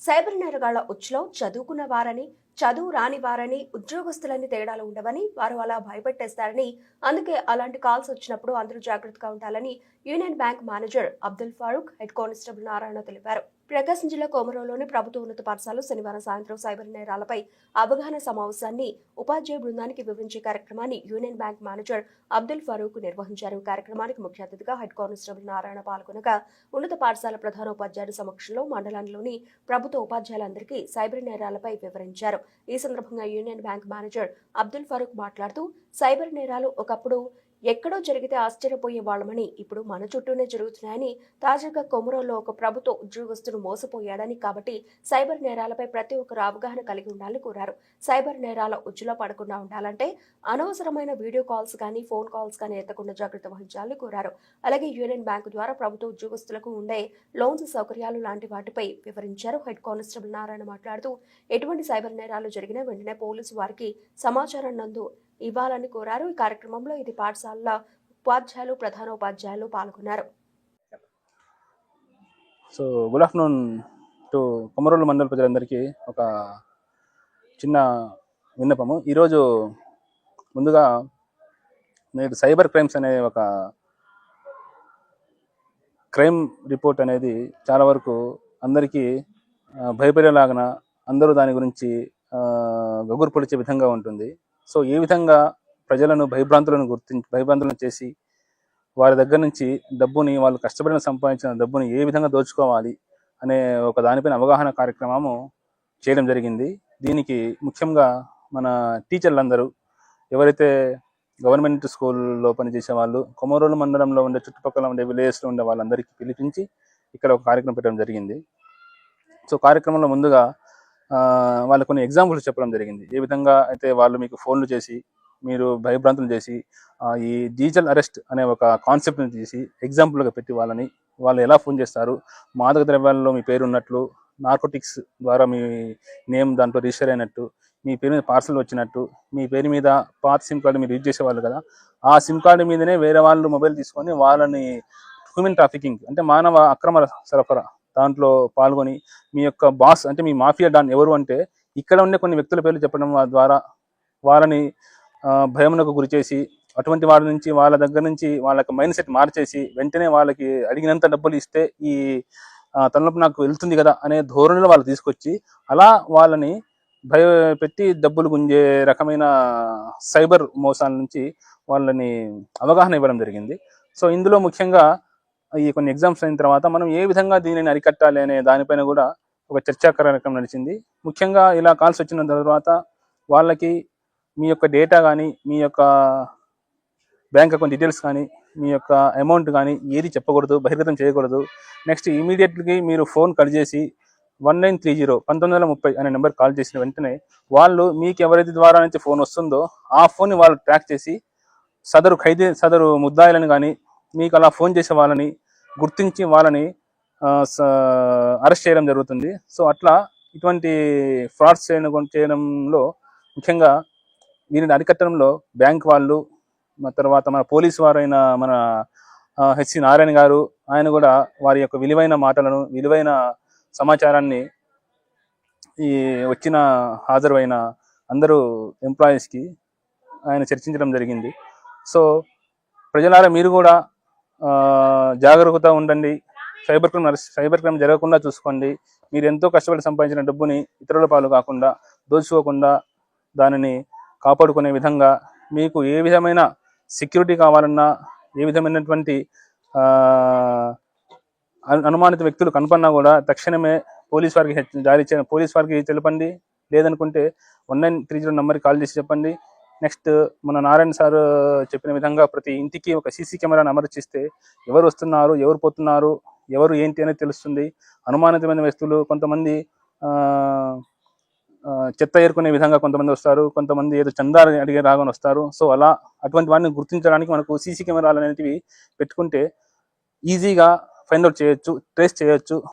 Cyber నేరగాళ్ళ ఉచ్చులో చదువుకున్న వారని చదువు రాని వారని ఉద్యోగస్తులని తేడాలు ఉండవని వారు అలా భయపెట్టేస్తారని అందుకే అలాంటి కాల్స్ వచ్చినప్పుడు అందరూ జాగ్రత్తగా ఉండాలని union bank manager Abdul Farooq head constable Narayana తెలిపారు. ప్రకాశం జిల్లా కోమరంలోని ప్రభుత్వ ఉన్నత పాఠశాలలో శనివారం సాయంత్రం సైబర్ నేరాలపై అవగాహన సమావేశాన్ని ఉపాధ్యాయ బృందానికి వివరించే కార్యక్రమాన్ని union bank manager Abdul Farooq నిర్వహించారు. ఈ కార్యక్రమానికి ముఖ్య అతిథిగా హెడ్ కానిస్టేబుల్ నారాయణ పాల్గొనగా ఉన్నత పాఠశాల ప్రధాన ఉపాధ్యాయుల సమక్షంలో మండలంలోని ప్రభుత్వ ఉపాధ్యాయులందరికీ సైబర్ నేరాలపై వివరించారు. ఈ సందర్భంగా union bank manager Abdul Farooq మాట్లాడుతూ సైబర్ నేరాలు ఒకప్పుడు ఎక్కడో జరిగితే ఆశ్చర్యపోయే వాళ్ళమని ఇప్పుడు మన చుట్టూనే జరుగుతున్నాయని తాజాగా కొమురంలో ఒక ప్రభుత్వ ఉద్యోగస్తుడు మోసపోయాడని కాబట్టి సైబర్ నేరాలపై ప్రతి ఒక్కరు అవగాహన కలిగి ఉండాలని కోరారు. సైబర్ నేరాల ఉచ్చులో పడకుండా ఉండాలంటే అనవసరమైన వీడియో కాల్స్ కానీ ఫోన్ కాల్స్ కానీ ఎత్తకుండా జాగ్రత్త వహించాలని కోరారు. అలాగే యూనియన్ బ్యాంకు ద్వారా ప్రభుత్వ ఉద్యోగస్తులకు ఉండే లోన్స్ సౌకర్యాలు లాంటి వాటిపై వివరించారు. హెడ్ కానిస్టేబుల్ నారాయణ మాట్లాడుతూ ఎటువంటి సైబర్ నేరాలు జరిగినా వెంటనే పోలీసు వారికి సమాచారం నందు ఇవ్వాలని కోరారు. ఈ కార్యక్రమంలో ఇది పాఠశాలల ఉపాధ్యాయులు ప్రధానోపాధ్యాయులు పాల్గొన్నారు. So good afternoon to Komarolu మండల ప్రజలందరికీ ఒక చిన్న విన్నపము. ఈరోజు ముందుగా నేడు సైబర్ క్రైమ్స్ అనే ఒక క్రైమ్ రిపోర్ట్ అనేది చాలా వరకు అందరికీ భయపడేలాగన అందరూ దాని గురించి గగురు పొడిచే విధంగా ఉంటుంది. సో ఏ విధంగా ప్రజలను భయభ్రాంతులను గుర్తించి భయభ్రాంతులను చేసి వారి దగ్గర నుంచి డబ్బుని వాళ్ళు కష్టపడిన సంపాదించిన డబ్బుని ఏ విధంగా దోచుకోవాలి అనే ఒక దానిపైన అవగాహన కార్యక్రమము చేయడం జరిగింది. దీనికి ముఖ్యంగా మన టీచర్లందరూ ఎవరైతే గవర్నమెంట్ స్కూల్లో పనిచేసే వాళ్ళు కొమరోలు మండలంలో ఉండే చుట్టుపక్కల ఉండే విలేజెస్లో ఉండే వాళ్ళందరికీ పిలిపించి ఇక్కడ ఒక కార్యక్రమం పెట్టడం జరిగింది. సో కార్యక్రమంలో ముందుగా వాళ్ళు కొన్ని ఎగ్జాంపుల్స్ చెప్పడం జరిగింది. ఏ విధంగా అయితే వాళ్ళు మీకు ఫోన్లు చేసి మీరు భయభ్రాంతులు చేసి ఈ డిజిటల్ అరెస్ట్ అనే ఒక కాన్సెప్ట్ని తీసి ఎగ్జాంపుల్గా పెట్టి వాళ్ళని వాళ్ళు ఎలా ఫోన్ చేస్తారు మాదక ద్రవ్యాలలో మీ పేరు ఉన్నట్లు నార్కోటిక్స్ ద్వారా మీ నేమ్ దాంట్లో రిజిస్టర్ అయినట్టు మీ పేరు మీద పార్సల్ వచ్చినట్టు మీ పేరు మీద పాత సిమ్ కార్డు మీరు యూజ్ చేసేవాళ్ళు కదా ఆ సిమ్ కార్డు మీదనే వేరే వాళ్ళు మొబైల్ తీసుకొని వాళ్ళని హ్యూమన్ ట్రాఫికింగ్ అంటే మానవ అక్రమ సరఫరా దాంట్లో పాల్గొని మీ యొక్క బాస్ అంటే మీ మాఫియా డాన్ ఎవరు అంటే ఇక్కడ ఉండే కొన్ని వ్యక్తుల పేర్లు చెప్పడం ద్వారా వాళ్ళని భయమునకు గురి చేసి అటువంటి వాళ్ళ నుంచి వాళ్ళ దగ్గర నుంచి వాళ్ళకి మైండ్ సెట్ మార్చేసి వెంటనే వాళ్ళకి అడిగినంత డబ్బులు ఇస్తే ఈ తనలోపు నాకు వెళ్తుంది కదా అనే ధోరణిలో వాళ్ళు తీసుకొచ్చి అలా వాళ్ళని భయ పెట్టి డబ్బులు గుంజే రకమైన సైబర్ మోసాల నుంచి వాళ్ళని అవగాహన ఇవ్వడం జరిగింది. సో ఇందులో ముఖ్యంగా ఈ కొన్ని ఎగ్జామ్స్ అయిన తర్వాత మనం ఏ విధంగా దీనిని అరికట్టాలి అనే దానిపైన కూడా ఒక చర్చా కార్యక్రమం నడిచింది. ముఖ్యంగా ఇలా కాల్స్ వచ్చిన తర్వాత వాళ్ళకి మీ యొక్క డేటా కానీ మీ యొక్క బ్యాంక్ అకౌంట్ డీటెయిల్స్ కానీ మీ యొక్క అమౌంట్ కానీ ఏది చెప్పకూడదు బహిర్గతం చేయకూడదు. నెక్స్ట్ ఇమీడియట్లీ మీరు ఫోన్ కట్ చేసి వన్ నైన్ త్రీ జీరో పంతొమ్మిది వందల ముప్పై అనే నెంబర్ కాల్ చేసిన వెంటనే వాళ్ళు మీకు ఎవరైతే ద్వారా నుంచి ఫోన్ వస్తుందో ఆ ఫోన్ని వాళ్ళు ట్రాక్ చేసి సదరు ఖైదీ సదరు ముద్దాయిలను కానీ మీకు అలా ఫోన్ చేసే వాళ్ళని గుర్తించి వాళ్ళని అరెస్ట్ చేయడం జరుగుతుంది. సో అట్లా ఇటువంటి ఫ్రాడ్స్ చేయడం చేయడంలో ముఖ్యంగా దీనిని అరికట్టడంలో బ్యాంక్ వాళ్ళు తర్వాత మన పోలీసు వారైన మన హెచ్సి నారాయణ గారు ఆయన కూడా వారి యొక్క విలువైన మాటలను విలువైన సమాచారాన్ని ఈ వచ్చిన హాజరైన అందరూ ఎంప్లాయీస్కి ఆయన చర్చించడం జరిగింది. సో ప్రజలారా మీరు కూడా జాగరూకత ఉండండి. సైబర్ క్రైమ్ సైబర్ క్రైమ్ జరగకుండా చూసుకోండి. మీరు ఎంతో కష్టపడి సంపాదించిన డబ్బుని ఇతరుల పాలు కాకుండా దోచుకోకుండా దానిని కాపాడుకునే విధంగా మీకు ఏ విధమైన సెక్యూరిటీ కావాలన్నా ఏ విధమైనటువంటి అనుమానిత వ్యక్తులు కనపడినా కూడా తక్షణమే పోలీస్ వారికి జారీ చేయ పోలీస్ వారికి తెలపండి. లేదనుకుంటే వన్ నైన్ త్రీ జీరో నెంబర్కి కాల్ చేసి చెప్పండి. నెక్స్ట్ మన నారాయణ సార్ చెప్పిన విధంగా ప్రతి ఇంటికి ఒక సీసీ కెమెరాను అమర్చిస్తే ఎవరు వస్తున్నారు ఎవరు పోతున్నారు ఎవరు ఏంటి అనేది తెలుస్తుంది. అనుమానితమైన వ్యక్తులు కొంతమంది చెత్త ఏరుకునే విధంగా కొంతమంది వస్తారు కొంతమంది ఏదో చందాలు అడిగే రాగానే వస్తారు. సో అలా అటువంటి వాడిని గుర్తించడానికి మనకు సీసీ కెమెరాలు అనేటివి పెట్టుకుంటే ఈజీగా ఫైండ్ అవుట్ చేయొచ్చు ట్రేస్ చేయొచ్చు.